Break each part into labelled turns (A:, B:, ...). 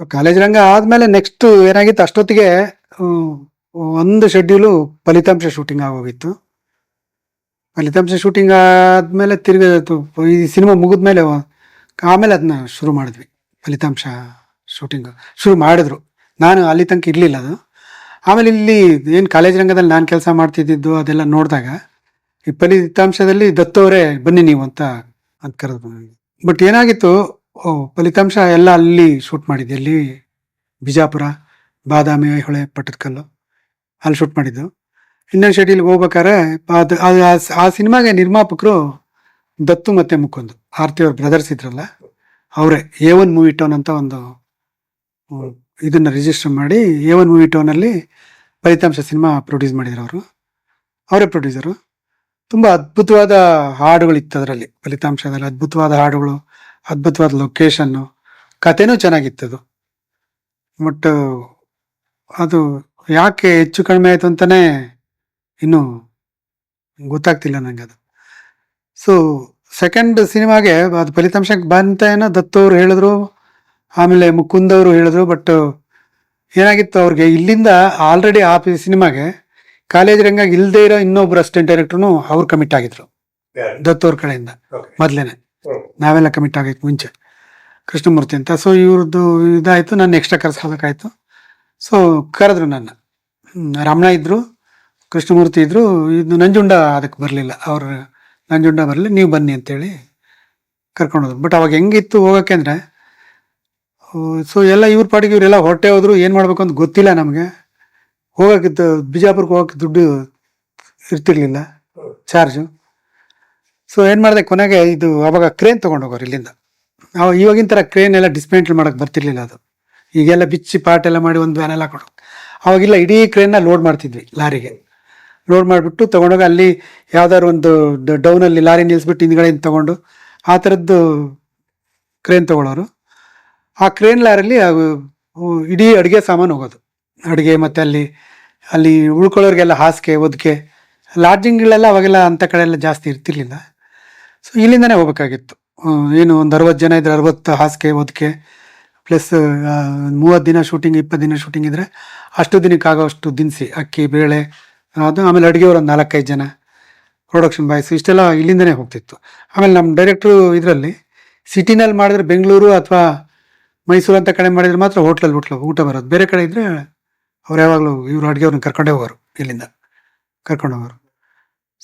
A: So college ರಂಗ ಆದಮೇಲೆ next ಏನಾಗಿತ್ತು? ಅಷ್ಟೊತ್ತಿಗೆ ಒಂದು ಶೆಡ್ಯೂಲು ಫಲಿತಾಂಶ ಶೂಟಿಂಗ್ ಆಗೋಗಿತ್ತು. ಫಲಿತಾಂಶ ಶೂಟಿಂಗ್ ಆದಮೇಲೆ ತಿರ್ಗಿ ಈ ಸಿನಿಮಾ ಮುಗಿದ್ಮೇಲೆ ಆಮೇಲೆ ಅದನ್ನ ಶುರು ಮಾಡಿದ್ವಿ. ಫಲಿತಾಂಶ ಶೂಟಿಂಗ್ ಶುರು ಮಾಡಿದ್ರು. ನಾನು ಅಲ್ಲಿ ತನಕ ಇರಲಿಲ್ಲ ಅದು. ಆಮೇಲೆ ಇಲ್ಲಿ ಏನು ಕಾಲೇಜ್ ರಂಗದಲ್ಲಿ ನಾನು ಕೆಲಸ ಮಾಡ್ತಿದ್ದಿದ್ದು ಅದೆಲ್ಲ ನೋಡಿದಾಗ, ಈ ಫಲಿತಾಂಶದಲ್ಲಿ ದತ್ತವರೇ ಬನ್ನಿ ನೀವು ಅಂತ ಅಂತ ಕರೆದು ಬಟ್ ಏನಾಗಿತ್ತು ಓ, ಫಲಿತಾಂಶ ಎಲ್ಲ ಅಲ್ಲಿ ಶೂಟ್ ಮಾಡಿದ್ದೆ ಅಲ್ಲಿ ಬಿಜಾಪುರ ಬಾದಾಮಿ ಐಹೊಳೆ ಪಟ್ಟದಕಲ್ಲು ಅಲ್ಲಿ ಶೂಟ್ ಮಾಡಿದ್ದು. ಇನ್ನೊಂದು ಶೆಡ್ಯೂಲ್ಗೆ ಹೋಗ್ಬೇಕಾದ್ರೆ ಅದು ಆ ಸಿನಿಮಾಗೆ ನಿರ್ಮಾಪಕರು ದತ್ತು ಮತ್ತೆ ಮುಕುಂದು. ಆರ್ತಿ ಅವ್ರ ಬ್ರದರ್ಸ್ ಇದ್ರಲ್ಲ ಅವರೇ ಎ ಒನ್ ಮೂವಿ ಟೋನ್ ಅಂತ ಒಂದು ಇದನ್ನು ಇದನ್ನ ರಿಜಿಸ್ಟರ್ ಮಾಡಿ ಎ ಒನ್ ಮೂವಿ ಟೋನಲ್ಲಿ ಫಲಿತಾಂಶ ಸಿನಿಮಾ ಪ್ರೊಡ್ಯೂಸ್ ಮಾಡಿದ್ರು ಅವರು. ಅವರೇ ಪ್ರೊಡ್ಯೂಸರು ತುಂಬ ಅದ್ಭುತವಾದ ಹಾಡುಗಳಿತ್ತು ಅದರಲ್ಲಿ. ಫಲಿತಾಂಶದಲ್ಲಿ ಅದ್ಭುತವಾದ ಹಾಡುಗಳು. ಅದ್ಭುತವಾದ ಲೊಕೇಶನ್ನು ಕಥೆನೂ ಚೆನ್ನಾಗಿತ್ತು ಅದು ಬಟ್ ಅದು ಯಾಕೆ ಹೆಚ್ಚು ಕಡಿಮೆ ಆಯಿತು ಅಂತಲೇ ಇನ್ನೂ ಗೊತ್ತಾಗ್ತಿಲ್ಲ ನನಗೆ ಅದು. ಸೊ ಸೆಕೆಂಡ್ ಸಿನಿಮಾಗೆ ಅದು ಫಲಿತಾಂಶಕ್ಕೆ ಬಂತ ಏನೋ ದತ್ತವ್ರು ಹೇಳಿದ್ರು ಆಮೇಲೆ ಮುಕುಂದ್ ಅವರು ಹೇಳಿದ್ರು ಬಟ್ ಏನಾಗಿತ್ತು ಅವ್ರಿಗೆ ಇಲ್ಲಿಂದ ಆಲ್ರೆಡಿ ಆ ಸಿನಿಮಾಗೆ ಕಾಲೇಜ್ ರಂಗ ಇಲ್ಲದೆ ಇರೋ ಇನ್ನೊಬ್ರು ಅಸಿಸ್ಟೆಂಟ್ ಡೈರೆಕ್ಟ್ರು ಅವ್ರು ಕಮಿಟ್ ಆಗಿದ್ರು. ದತ್ತವ್ರ ಕಡೆಯಿಂದ ಮೊದ್ಲೇನೆ. ನಾವೆಲ್ಲ ಕಮಿಟ್ ಆಗೈತೆ ಮುಂಚೆ, ಕೃಷ್ಣಮೂರ್ತಿ ಅಂತ. ಸೊ ಇವ್ರದ್ದು ಇದಾಯಿತು, ನಾನು ಎಕ್ಸ್ಟ್ರಾ ಕರೆಸ್ಕೋಬೇಕಾಯ್ತು ಸೊ ಕರೆದ್ರು ನನ್ನ. ರಮಣ ಇದ್ರು, ಕೃಷ್ಣಮೂರ್ತಿ ಇದ್ರು ಇದು ನಂಜುಂಡ ಅದಕ್ಕೆ ಬರಲಿಲ್ಲ. ಅವ್ರು ನಂಜುಂಡ ಬರಲಿ, ನೀವು ಬನ್ನಿ ಅಂತೇಳಿ ಕರ್ಕೊಂಡೋದ್ರು. ಬಟ್ ಅವಾಗ ಹೆಂಗಿತ್ತು ಹೋಗೋಕೆ ಅಂದರೆ ಸೊ ಎಲ್ಲ ಇವ್ರ ಪಾಡಿಗೆ ಇವರೆಲ್ಲ ಹೊಟ್ಟೆ ಹೋದ್ರು, ಏನು ಮಾಡಬೇಕು ಅಂತ ಗೊತ್ತಿಲ್ಲ ನಮಗೆ. ಹೋಗೋಕ್ಕೆ ಬಿಜಾಪುರಕ್ಕೆ ಹೋಗೋಕ್ಕೆ ದುಡ್ಡು ಇರ್ತಿರ್ಲಿಲ್ಲ ಚಾರ್ಜು ಸೊ ಏನು ಮಾಡಿದೆ? ಕೊನೆಗೆ ಇದು ಅವಾಗ ಕ್ರೇನ್ ತೊಗೊಂಡೋಗೋರು ಇಲ್ಲಿಂದ. ಅವಾಗ ಇವಾಗಿನ ಥರ ಕ್ರೇನ್ ಎಲ್ಲ ಡಿಸ್ಪೆಂಟ್ಲ್ ಮಾಡೋಕ್ಕೆ ಬರ್ತಿರ್ಲಿಲ್ಲ ಅದು. ಈಗೆಲ್ಲ ಬಿಚ್ಚಿ ಪಾಟ್ ಎಲ್ಲ ಮಾಡಿ ಒಂದು ವ್ಯಾನ್ ಎಲ್ಲ ಕೊಡು ಅವಾಗಿಲ್ಲ ಇಡೀ ಕ್ರೇನ್ನ ಲೋಡ್ ಮಾಡ್ತಿದ್ವಿ ಲಾರಿಗೆ. ಲೋಡ್ ಮಾಡಿಬಿಟ್ಟು ತೊಗೊಂಡೋಗಿ ಅಲ್ಲಿ ಯಾವ್ದಾದ್ರು ಒಂದು ಡೌನಲ್ಲಿ ಲಾರಿ ನಿಲ್ಲಿಸ್ಬಿಟ್ಟು ಹಿಂದ್ಗಡೆಯಿಂದ ತೊಗೊಂಡು ಆ ಥರದ್ದು ಕ್ರೇನ್ ತೊಗೊಳೋರು. ಆ ಕ್ರೇನ್ ಲಾರಲ್ಲಿ ಇಡೀ ಅಡುಗೆ ಸಾಮಾನು ಹೋಗೋದು. ಅಡುಗೆ ಮತ್ತು ಅಲ್ಲಿ ಅಲ್ಲಿ ಉಳ್ಕೊಳ್ಳೋರಿಗೆಲ್ಲ ಹಾಸಿಗೆ, ಒದಿಕೆ ಲಾಡ್ಜಿಂಗ್ಗಳೆಲ್ಲ ಅವಾಗೆಲ್ಲ ಅಂಥ ಕಡೆ ಎಲ್ಲ ಜಾಸ್ತಿ ಇರ್ತಿರ್ಲಿಲ್ಲ. ಸೊ ಇಲ್ಲಿಂದನೇ ಹೋಗ್ಬೇಕಾಗಿತ್ತು. ಏನು ಒಂದು ಅರವತ್ತು ಜನ ಇದ್ರೆ ಅರವತ್ತು ಹಾಸಿಗೆ ಒದಿಕೆ ಪ್ಲಸ್ ಮೂವತ್ತು ದಿನ ಶೂಟಿಂಗ್ ಇಪ್ಪತ್ತು ದಿನ ಶೂಟಿಂಗ್ ಇದ್ದರೆ ಅಷ್ಟು ದಿನಕ್ಕೆ ಆಗೋಷ್ಟು ದಿನಸಿ, ಅಕ್ಕಿ, ಬೇಳೆ, ಅದು ಆಮೇಲೆ ಅಡುಗೆಯವ್ರು ಒಂದು ನಾಲ್ಕೈದು ಜನ ಪ್ರೊಡಕ್ಷನ್ ಬಾಯ್ಸ್ ಇಷ್ಟೆಲ್ಲ ಇಲ್ಲಿಂದನೇ ಹೋಗ್ತಿತ್ತು. ಆಮೇಲೆ ನಮ್ಮ ಡೈರೆಕ್ಟ್ರು ಇದರಲ್ಲಿ ಸಿಟಿನಲ್ಲಿ ಮಾಡಿದ್ರೆ ಬೆಂಗಳೂರು ಅಥವಾ ಮೈಸೂರು ಅಂತ ಕಡೆ ಮಾಡಿದ್ರೆ ಮಾತ್ರ ಹೋಟ್ಲಲ್ಲಿ ಊಟ ಊಟ ಬರೋದು. ಬೇರೆ ಕಡೆ ಇದ್ದರೆ ಅವ್ರು ಯಾವಾಗಲೂ ಇವರು ಅಡುಗೆ ಅವ್ರನ್ನ ಕರ್ಕೊಂಡೇ ಹೋಗೋರು ಇಲ್ಲಿಂದ, ಕರ್ಕೊಂಡು ಹೋಗೋರು.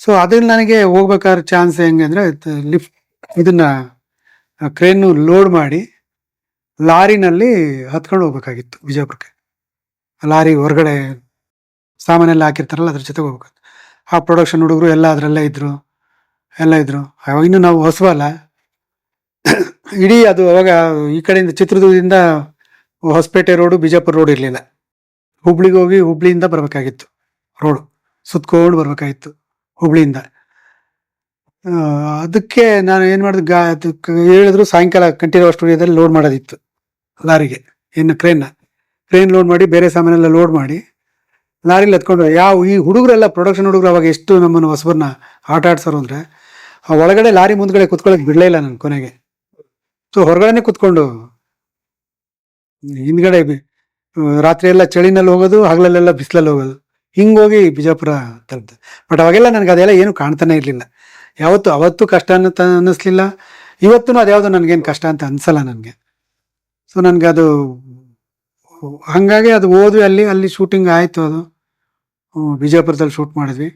A: ಸೊ ಅದ್ರಲ್ಲಿ ನನಗೆ ಹೋಗ್ಬೇಕಾದ್ರೆ ಚಾನ್ಸ್ ಹೆಂಗೆ ಅಂದರೆ ಲಿಫ್ಟ್ ಇದನ್ನ ಕ್ರೇನು ಲೋಡ್ ಮಾಡಿ, ಲಾರಿನಲ್ಲಿ ಹತ್ಕೊಂಡು ಹೋಗ್ಬೇಕಾಗಿತ್ತು ವಿಜಯಪುರಕ್ಕೆ. ಲಾರಿ ಹೊರಗಡೆ ಸಾಮಾನೆಲ್ಲ ಹಾಕಿರ್ತಾರಲ್ಲ, ಅದ್ರ ಜೊತೆಗೆ ಹೋಗ್ಬೇಕು. ಆ ಪ್ರೊಡಕ್ಷನ್ ಹುಡುಗರು ಎಲ್ಲ ಅದರಲ್ಲೇ ಇದ್ರು, ಎಲ್ಲ ಅವಾಗ ಇನ್ನು ನಾವು ಹೊಸವಲ್ಲ. ಇಡೀ ಅದು ಅವಾಗ ಈ ಕಡೆಯಿಂದ ಚಿತ್ರದುರ್ಗದಿಂದ ಹೊಸಪೇಟೆ ರೋಡು ಬಿಜಾಪುರ ರೋಡ್ ಇರಲಿಲ್ಲ. ಹುಬ್ಳಿಗೆ ಹೋಗಿ ಹುಬ್ಳಿಯಿಂದ ಬರಬೇಕಾಗಿತ್ತು ರೋಡು ಸುತ್ಕೊಂಡು ಬರಬೇಕಾಗಿತ್ತು. ಹುಬ್ಳಿಯಿಂದ. ಅದಕ್ಕೆ ನಾನು ಏನು ಮಾಡಿದೆ, ಗಾ ಹೇಳಿದ್ರು ಸಾಯಂಕಾಲ ಕಂಠೀರವ ಸ್ಟುಡಿಯೋದಲ್ಲಿ ಲೋಡ್ ಮಾಡೋದಿತ್ತು, ಲಾರಿಗೆ, ಇನ್ನು ಕ್ರೇನ್ನ ಕ್ರೇನ್ ಲೋಡ್ ಮಾಡಿ, ಬೇರೆ ಸಾಮಾನೆಲ್ಲ ಲೋಡ್ ಮಾಡಿ, ಲಾರಿಲಿ ಹತ್ಕೊಂಡು, ಯಾವ, ಈ ಹುಡುಗರೆಲ್ಲ ಪ್ರೊಡಕ್ಷನ್ ಹುಡುಗರು ಅವಾಗ ಎಷ್ಟು ನಮ್ಮನ್ನು ಹೊಸಬರನ್ನ ಆಟ ಆಡ್ಸೋರು ಅಂದರೆ, ಆ ಒಳಗಡೆ ಲಾರಿ ಮುಂದ್ಗಡೆ ಕುತ್ಕೊಳ್ಳೋಕೆ ಬಿಡಲೇ ಇಲ್ಲ ನನ್ನ ಕೊನೆಗೆ. ಸೊ ಹೊರಗಡೆನೆ ಕುತ್ಕೊಂಡು, ಹಿಂದ್ಗಡೆ ರಾತ್ರಿ ಎಲ್ಲ ಚಳಿನಲ್ಲಿ ಹೋಗೋದು, ಹಗಲಲ್ಲೆಲ್ಲ ಬಿಸಿಲಲ್ಲಿ ಹೋಗೋದು. ಹಿಂಗೋಗಿ ಬಿಜಾಪುರ ತಲುಪಿದೆ ಬಟ್ ಅವಾಗೆಲ್ಲ ನನಗೆ ಅದೆಲ್ಲ ಏನು ಕಾಣ್ತಾನೆ ಇರಲಿಲ್ಲ. ಯಾವತ್ತು, ಅವತ್ತು ಕಷ್ಟ ಅಂತ ಅನ್ನಿಸ್ಲಿಲ್ಲ. ಇವತ್ತು ಅದ್ಯಾವುದು ನನಗೇನು ಕಷ್ಟ ಅಂತ ಅನ್ಸಲ್ಲ ನನಗೆ. ಸೊ ನನಗೆ ಅದು ಹಾಗಾಗಿ ಅದು ಓದ್ವಿ ಅಲ್ಲಿ ಅಲ್ಲಿ ಶೂಟಿಂಗ್ ಆಯಿತು ಅದು. ಬಿಜಾಪುರದಲ್ಲಿ ಶೂಟ್ ಮಾಡಿದ್ವಿ.